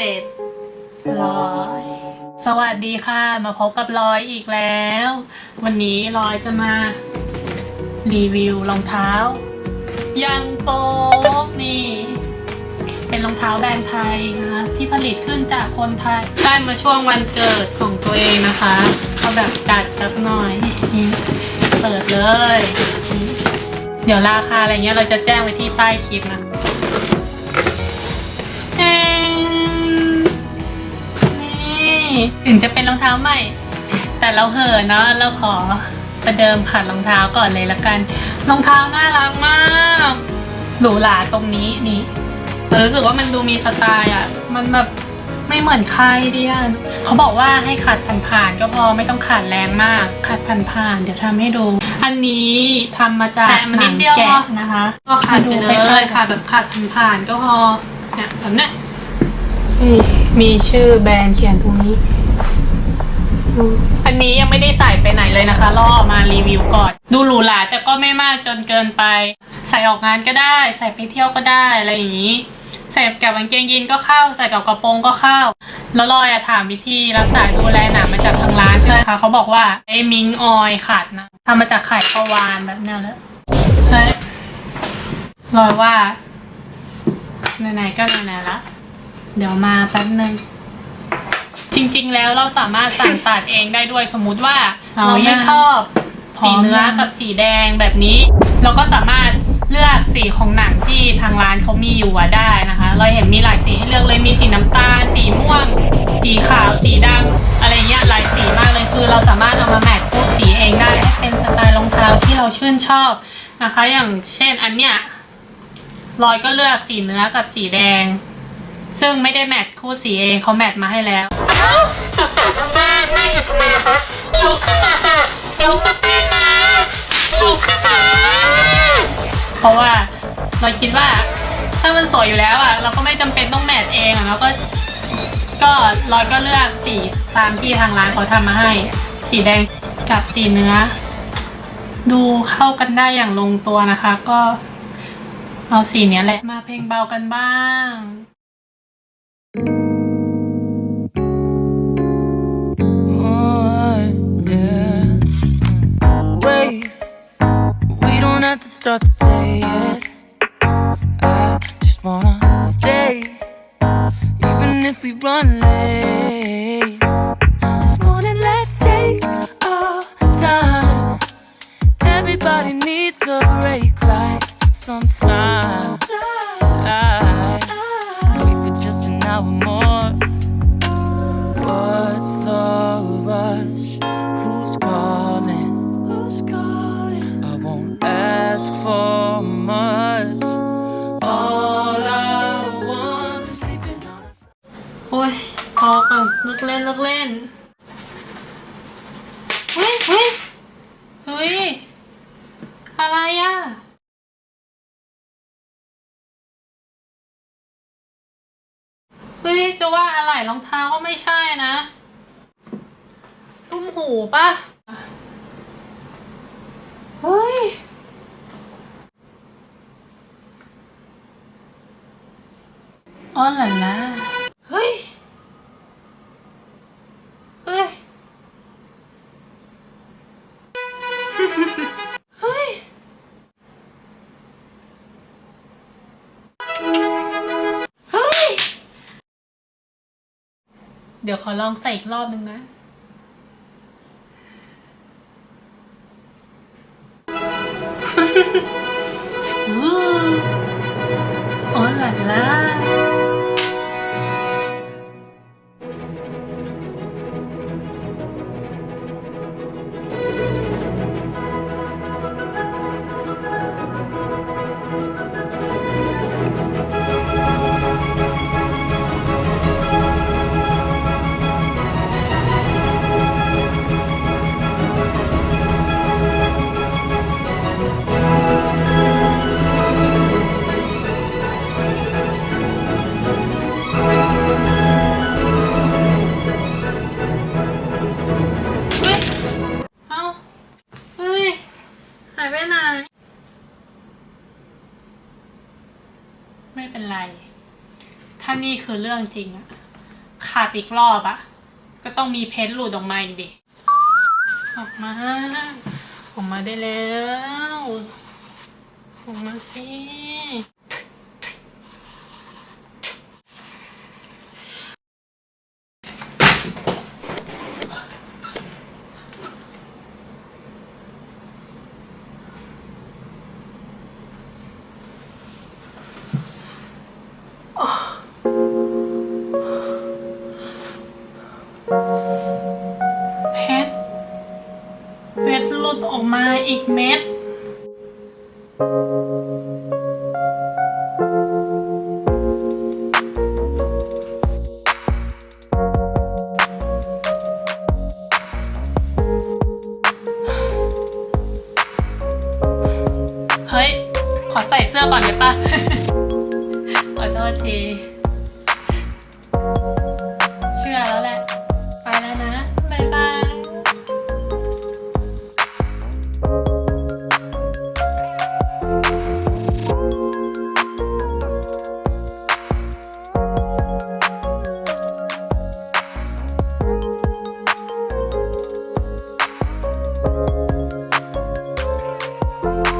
เบดลอยสวัสดีค่ะ มาพบกับลอยอีกแล้ว วันนี้ลอยจะมา รีวิวรองเท้า ยังโฟกนี่ เป็นรองเท้าแบรนด์ไทยนะคะที่ผลิตขึ้นจากคนไทย ได้มาช่วงวันเกิดของตัวเองนะคะเอาแบบจัดสักหน่อยนี่เปิดเลยนี่เดี๋ยวราคาอะไรเงี้ยเราจะแจ้งไว้ที่ใต้คลิปนะ ถึงจะเป็นรองเท้าใหม่ แต่เราเห่อะเนาะเราขอประเดิมขัดรองเท้าก่อนเลยละกันรองเท้าน่ารักมากหรูหราตรงนี้นี่แต่รู้สึกว่ามันดูมีสไตล์อะ มันแบบไม่เหมือนใครดิอะเขาบอกว่าให้ขัดผ่านๆก็พอไม่ต้องขัดแรงมาก ขัดผ่านๆเดี๋ยวทำให้ดู อันนี้ทำมาจากแตะมาหนินัดงเดียวแกะนะคะ ก็ขัดไปเลดูไปเลยยค่ะแบบขัดผ่านๆก็พอเนี่ยแบบเนี้ยนี่ มีชื่อแบรนด์เขียนตรงนี้ อันนี้ยังไม่ได้ใส่ไปไหนเลยนะคะรอมารีวิวก่อน ดูหรูหราแต่ก็ไม่มากจนเกินไป ใส่ออกงานก็ได้ ใส่ไปเที่ยวก็ได้อะไรอย่างนี้ ใส่กับกางเกงยีนก็เข้า ใส่กับกระโปรงก็เข้า แล้วลอยอะถามวิธีรักษาดูแลหนังมาจากทางร้านใช่ไหมคะเขาบอกว่าไอ้มิงออยขัดนะทำมาจากไข่ปลาวานแบบนี้แหละใช่ลอยว่าไหนๆก็ไหนๆละ เดี๋ยวมาแป๊บนึง จริง ๆ แล้วเราสามารถสั่งตัดเองได้ด้วยสมมุติว่า เอาเราไม่ยัง ชอบพร้สีอมเนื้อยังกับสีแดงแบบนี้ เราก็สามารถเลือกสีของหนังที่ทางร้านเขามีอยู่อะได้นะคะ เราเห็นมีหลายสีให้เลือกเลยมีสีน้ำตาล สีม่วง สีขาวสีดำอะไรเงี้ยหลายสีมากเลยคือ เราสามารถเอามาแมทคู่สีเองได้ให้เป็นสไตล์รองเท้าที่เราชื่นชอบนะคะ อย่างเช่นอันเนี้ยลอยก็เลือกสีเนื้อกับสีแดง ซึ่งไม่ได้แมทคู่สีเองเขาแมทมาให้แล้วสาวๆทางบ้านนั่งอยู่ทำไมอะคะลุกขึ้นมาค่ะลุกมาเต้นนะลุกขึ้นมาเพราะว่าเราคิดว่าถ้ามันสวยอยู่แล้วอะ เราก็ไม่จำเป็นต้องแมทเองอะแล้วก็ ก็เราก็เลือกสีตามที่ทางร้านเขาทำมาให้ สีแดงกับสีเนื้อ ดูเข้ากันได้อย่างลงตัวนะคะ ก็เอาสีเนี้ยแหละมาเพลงเบากันบ้าง start the day yet. I just wanna stay, even if we run late. โอ้ยพอก่อนเลิกเล่นเลิกเล่นเฮ้ยเฮ้ยเฮ้ย อะไรอะเฮ้ยจะว่าอะไรรองเท้าก็ไม่ใช่นะ ตุ้มหูปะเฮ้ยอ๋อหล่ะล่ะ เดี๋ยวขอลองใส่อีกรอบนึงนะอู้อ๋อห ไม่เป็นไร ถ้านี่คือเรื่องจริงอะขาดอีกรอบอะก็ต้องมีเพชรหลุดออกมาอีกดิออกมาออกมาได้แล้วออกมาสิ เฮ้ย ขอใส่เสื้อก่อนได้ปะขอโทษที Bye.